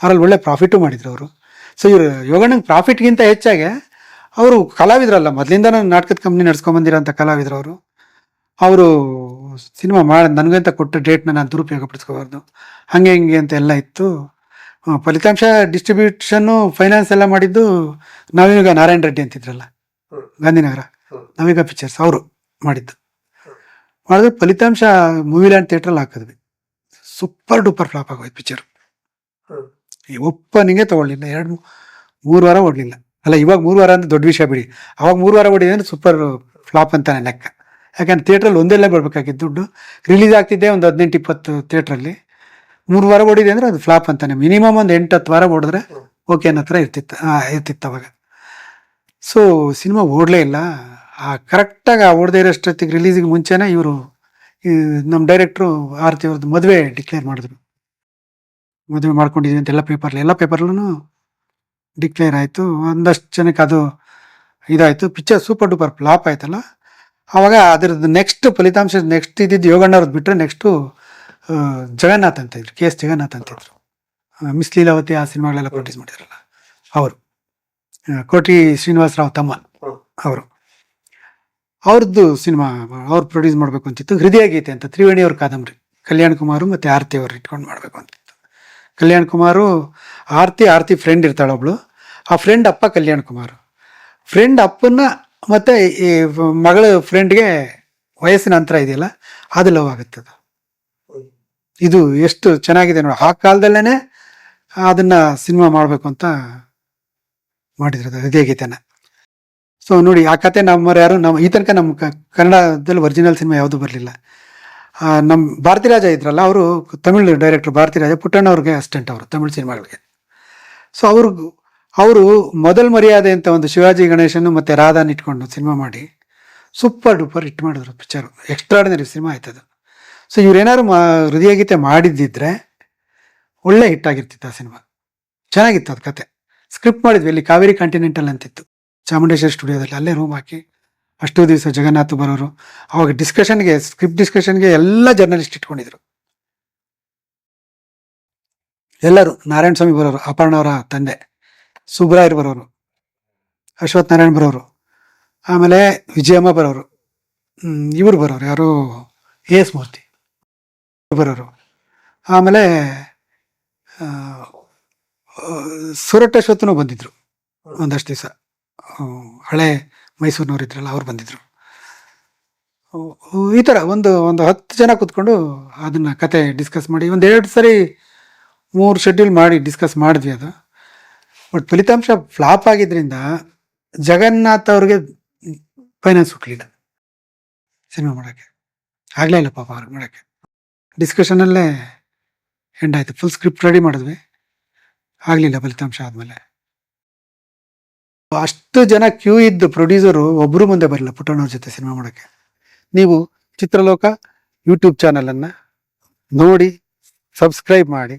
A: ಅವರಲ್ಲಿ ಒಳ್ಳೆ ಪ್ರಾಫಿಟು ಮಾಡಿದ್ರು ಅವರು. ಸೊ ಇವರು ಯೋಗಣ್ಣಂಗೆ ಪ್ರಾಫಿಟ್ಗಿಂತ ಹೆಚ್ಚಾಗಿ ಅವರು ಕಲಾವಿದ್ರಲ್ಲ ಮೊದಲಿಂದ ನಾಟಕದ ಕಂಪ್ನಿ ನಡ್ಸ್ಕೊಂಬಂದಿರೋಂಥ ಕಲಾವಿದ್ರು ಅವರು. ಅವರು ಸಿನಿಮಾ ಮಾಡಿ, ನನಗಂತ ಕೊಟ್ಟ ಡೇಟ್ನ ನಾನು ದುರುಪಯೋಗ ಪಡಿಸ್ಕೋಬಾರ್ದು ಹಂಗೆ ಹಿಂಗೆ ಅಂತ ಎಲ್ಲ ಇತ್ತು. ಫಲಿತಾಂಶ ಡಿಸ್ಟ್ರಿಬ್ಯೂಷನ್ನು ಫೈನಾನ್ಸ್ ಎಲ್ಲ ಮಾಡಿದ್ದು ನಾವೀಗ ನಾರಾಯಣ ರೆಡ್ಡಿ ಅಂತಿದ್ರಲ್ಲ. ಗಾಂಧಿನಗರ. ನಾವೀಗ ಪಿಕ್ಚರ್ಸ್ ಅವರು ಮಾಡಿದ್ದು. ಮಾಡಿದ್ರೆ ಫಲಿತಾಂಶ ಮೂವಿ ಲ್ಯಾಂಡ್ ಥಿಯೇಟ್ರಲ್ಲಿ ಹಾಕಿದ್ವಿ. ಸೂಪರ್ ಡೂಪರ್ ಫ್ಲಾಪ್ ಆಗೋಯ್ತು ಪಿಕ್ಚರ್. ಒಪ್ಪನಿಗೆ ತಗೊಳ್ಳಿಲ್ಲ ಎರಡು, ಮೂರು ವಾರ ಓಡಲಿಲ್ಲ. ಅಲ್ಲ, ಇವಾಗ ಮೂರು ವಾರ ಅಂದ್ರೆ ದೊಡ್ಡ ವಿಷಯ ಬಿಡಿ. ಅವಾಗ ಮೂರು ವಾರ ಓಡಿದ್ರೆ ಸೂಪರ್ ಫ್ಲಾಪ್ ಅಂತಾನೆ ಲೆಕ್ಕ. ಯಾಕಂದ್ರೆ ಥಿಯೇಟ್ರಲ್ಲಿ ಒಂದೆಲ್ಲ ಬರಬೇಕಾಗಿತ್ತು ದುಡ್ಡು. ರಿಲೀಸ್ ಆಗ್ತಿದ್ದೆ ಒಂದು ಹದಿನೆಂಟು ಇಪ್ಪತ್ತು ಥಿಯೇಟ್ರಲ್ಲಿ. ಮೂರು ವಾರ ಓಡಿದೆ ಅಂದ್ರೆ ಅದು ಫ್ಲಾಪ್ ಅಂತಾನೆ. ಮಿನಿಮಮ್ ಒಂದು ಎಂಟು ಹತ್ತು ವಾರ ಓಡಿದ್ರೆ ಓಕೆ ಅನ್ನೋ ಥರ ಇರ್ತಿತ್ತು ಇರ್ತಿತ್ತು ಅವಾಗ. ಸೊ ಸಿನಿಮಾ ಓಡಲೇ ಇಲ್ಲ. ಆ ಕರೆಕ್ಟಾಗಿ ಆ ಓಡದೇ ಇರೋಷ್ಟೊತ್ತಿಗೆ ರಿಲೀಸಿಗೆ ಮುಂಚೆನೇ ಇವರು ನಮ್ಮ ಡೈರೆಕ್ಟ್ರು ಆರತಿ ಅವ್ರದ್ದು ಮದುವೆ ಡಿಕ್ಲೇರ್ ಮಾಡಿದ್ರು. ಮದುವೆ ಮಾಡ್ಕೊಂಡಿದ್ದೀವಿ ಅಂತ ಎಲ್ಲ ಪೇಪರ್ಲಿ ಎಲ್ಲ ಪೇಪರ್ಲೂ ಡಿಕ್ಲೇರ್ ಆಯಿತು. ಒಂದಷ್ಟು ಜನಕ್ಕೆ ಅದು ಇದಾಯಿತು. ಪಿಕ್ಚರ್ ಸೂಪರ್ ಡೂಪರ್ ಫ್ಲಾಪ್ ಆಯ್ತಲ್ಲ. ಆವಾಗ ಅದ್ರದ್ದು ನೆಕ್ಸ್ಟ್ ಫಲಿತಾಂಶ ನೆಕ್ಸ್ಟ್ ಇದ್ದಿದ್ದು ಯೋಗಣ್ಣವ್ರದ್ದು ಬಿಟ್ಟರೆ ನೆಕ್ಸ್ಟು ಜಗನ್ನಾಥ್ ಅಂತ ಇದ್ರು, ಕೆ ಎಸ್ ಜಗನ್ನಾಥ್ ಅಂತಿದ್ರು ಇದ್ರು. ಮಿಸ್ ಲೀಲಾವತಿ ಆ ಸಿನಿಮಾಗಳೆಲ್ಲ ಪ್ರೊಡ್ಯೂಸ್ ಮಾಡಿದ್ರಲ್ಲ, ಅವರು. ಕೋಟಿ ಶ್ರೀನಿವಾಸರಾವ್ ತಮ್ಮ. ಅವರು. ಅವ್ರದ್ದು ಸಿನಿಮಾ, ಅವ್ರು ಪ್ರೊಡ್ಯೂಸ್ ಮಾಡಬೇಕು ಅಂತಿತ್ತು. ಹೃದಯ ಗೀತೆ ಅಂತ, ತ್ರಿವೇಣಿ ಅವ್ರ ಕಾದಂಬರಿ, ಕಲ್ಯಾಣ್ ಕುಮಾರು ಮತ್ತು ಆರತಿ ಅವ್ರು ಇಟ್ಕೊಂಡು ಮಾಡಬೇಕು ಅಂತಿತ್ತು. ಕಲ್ಯಾಣ್ ಕುಮಾರು, ಆರತಿ ಆರತಿ ಫ್ರೆಂಡ್ ಇರ್ತಾಳೆ ಒಬ್ಳು. ಆ ಫ್ರೆಂಡ್ ಅಪ್ಪ ಕಲ್ಯಾಣ್ ಕುಮಾರ್. ಫ್ರೆಂಡ್ ಅಪ್ಪನ್ನ ಮತ್ತೆ ಈ ಮಗಳ ಫ್ರೆಂಡ್ಗೆ ವಯಸ್ಸಿನ ಅಂತರ ಇದೆಯಲ್ಲ, ಅದು ಲವ್ ಆಗುತ್ತೆ ಅದು ಇದು ಎಷ್ಟು ಚೆನ್ನಾಗಿದೆ ನೋಡಿ, ಆ ಕಾಲದಲ್ಲೇ ಅದನ್ನ ಸಿನಿಮಾ ಮಾಡಬೇಕು ಅಂತ ಮಾಡಿದ್ರು ಹೃದಯ ಗೀತೆನ. ಸೊ ನೋಡಿ, ಆ ಕತೆ ನಮ್ಮವ್ರು ಯಾರು, ನಮ್ಮ, ಈ ತನಕ ನಮ್ಮ ಕನ್ನಡದಲ್ಲಿ ಒರಿಜಿನಲ್ ಸಿನಿಮಾ ಯಾವುದು ಬರಲಿಲ್ಲ. ನಮ್ಮ ಭಾರತಿ ರಾಜ ಇದ್ರಲ್ಲ, ಅವರು ತಮಿಳು ಡೈರೆಕ್ಟರ್ ಭಾರತಿ ರಾಜ ಪುಟ್ಟಣ್ಣ ಅವ್ರಿಗೆ ಅಸಿಸ್ಟೆಂಟ್ ಅವರು, ತಮಿಳು ಸಿನಿಮಾಗಳಿಗೆ ಸೊ ಅವರು ಅವರು ಮೊದಲ ಮರ್ಯಾದೆ ಅಂತ ಒಂದು ಶಿವಾಜಿ ಗಣೇಶನು ಮತ್ತೆ ರಾಧಾನ್ ಇಟ್ಕೊಂಡು ಸಿನಿಮಾ ಮಾಡಿ ಸೂಪರ್ ಡೂಪರ್ ಹಿಟ್ ಮಾಡಿದ್ರು ಪಿಕ್ಚರು. ಎಕ್ಸ್ಟ್ರಾಡಿನರಿ ಸಿನಿಮಾ ಆಯ್ತದು ಸೊ ಇವ್ರೇನಾದ್ರು ಮಾ ಹೃದಯ ಗೀತೆ ಮಾಡಿದ್ದಿದ್ರೆ ಒಳ್ಳೆ ಹಿಟ್ ಆಗಿರ್ತಿತ್ತು ಆ ಸಿನಿಮಾ. ಚೆನ್ನಾಗಿತ್ತು ಅದು ಕತೆ. ಸ್ಕ್ರಿಪ್ಟ್ ಮಾಡಿದ್ವಿ ಇಲ್ಲಿ ಕಾವೇರಿ ಕಾಂಟಿನೆಂಟಲ್ ಅಂತಿತ್ತು. ಚಾಮುಂಡೇಶ್ವರಿ ಸ್ಟುಡಿಯೋದಲ್ಲಿ ಅಲ್ಲೇ ರೂಮ್ ಹಾಕಿ ಅಷ್ಟು ದಿವಸ ಜಗನ್ನಾಥ್ ಬರೋರು. ಅವಾಗ ಡಿಸ್ಕಷನ್ಗೆ ಸ್ಕ್ರಿಪ್ಟ್ ಡಿಸ್ಕಷನ್ಗೆ ಎಲ್ಲ ಜರ್ನಲಿಸ್ಟ್ ಇಟ್ಕೊಂಡಿದ್ರು. ಎಲ್ಲರೂ ನಾರಾಯಣ ಸ್ವಾಮಿ ಬರೋರು ಅಪರ್ಣ ಅವರ ತಂದೆ. ಸುಬ್ರಾಯರ್ ಬರೋರು, ಅಶ್ವಥ್ ನಾರಾಯಣ್ ಬರೋರು, ಆಮೇಲೆ ವಿಜಯಮ್ಮ ಬರೋರು ಇವರು ಬರೋರು, ಯಾರು ಎ ಎಸ್ ಮೂರ್ತಿ ಬರೋರು. ಆಮೇಲೆ ಸುರಟ್ ಅಶ್ವತ್ನು ಸುರಟೇಶ್ವತ್ನು ಬಂದಿದ್ರು, ಒಂದಷ್ಟು ದಿವಸ. ಹಳೆ ಮೈಸೂರಿನವ್ರು ಇದ್ರಲ್ಲ, ಅವ್ರು ಬಂದಿದ್ರು. ಈ ಥರ ಒಂದು ಒಂದು ಹತ್ತು ಜನ ಕೂತ್ಕೊಂಡು ಅದನ್ನ ಕತೆ ಡಿಸ್ಕಸ್ ಮಾಡಿ ಒಂದು ಎರಡು ಸರಿ ಮೂರು ಶೆಡ್ಯೂಲ್ ಮಾಡಿ ಡಿಸ್ಕಸ್ ಮಾಡಿದ್ವಿ ಅದು. ಬಟ್ ಫಲಿತಾಂಶ ಫ್ಲಾಪ್ ಆಗಿದ್ರಿಂದ ಜಗನ್ನಾಥ್ ಅವ್ರಿಗೆ ಫೈನಾನ್ಸ್ ಹುಟ್ಲಿಲ್ಲ ಸಿನಿಮಾ ಮಾಡೋಕ್ಕೆ. ಆಗಲೇ ಇಲ್ಲ ಪಾಪ ಅವ್ರಿಗೆ ಮಾಡೋಕ್ಕೆ. ಡಿಸ್ಕಷನಲ್ಲೇ ಎಂಡ್ ಆಯಿತು. ಫುಲ್ ಸ್ಕ್ರಿಪ್ಟ್ ರೆಡಿ ಮಾಡಿದ್ವಿ. ಆಗಲಿಲ್ಲ ಫಲಿತಾಂಶ ಆದಮೇಲೆ. ಅಷ್ಟು ಜನ ಕ್ಯೂ ಇದ್ದು ಪ್ರೊಡ್ಯೂಸರು ಒಬ್ಬರು ಮುಂದೆ ಬರಲಿಲ್ಲ ಪುಟ್ಟಣ್ಣವ್ರ ಜೊತೆ ಸಿನಿಮಾ ಮಾಡೋಕ್ಕೆ. ನೀವು ಚಿತ್ರಲೋಕ ಯೂಟ್ಯೂಬ್ ಚಾನಲನ್ನು ನೋಡಿ ಸಬ್ಸ್ಕ್ರೈಬ್ ಮಾಡಿ.